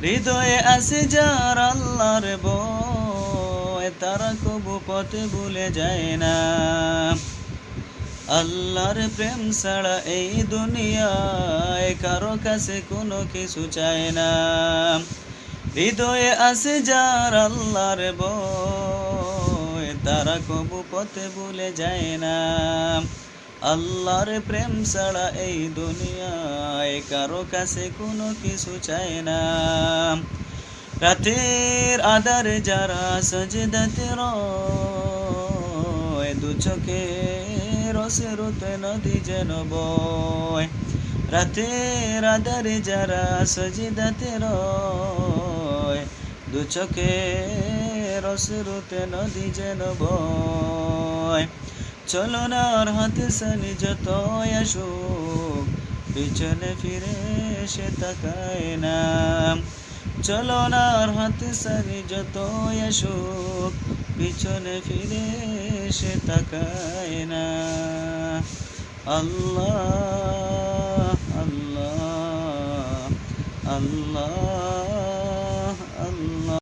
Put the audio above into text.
হৃদয়ে আছে যার আল্লাহর বয় তারা কবু পথে ভুলে যায় না। আল্লাহর প্রেম ছাড়া এই দুনিয়ায় কারও কাছে কোনো কিছু চায় না। হৃদয়ে আছে যার আল্লাহর বয় তারা কবু পথে ভুলে যায় না। আল্লাহর প্রেম ছাড়া এই দুনিয়ায় কারও কাছে কোনো কিছু চায় না। রাতের আধারে যারা সজদাতে রয় দু চোখে রসেরুতে নদী যেন বয়। রাতের আধারে যারা সজদাতে রয় দু চোখে রসেরুতে নদী যেন বয়। চলনার হাতে সানি যত আসুক, পিছনে ফিরে সে তাকায় না। চলো চলনার হাতে সানি যত আসুক, পিছনে ফিরে সে তাকায় না। আল্লাহ আল্লাহ আল্লাহ।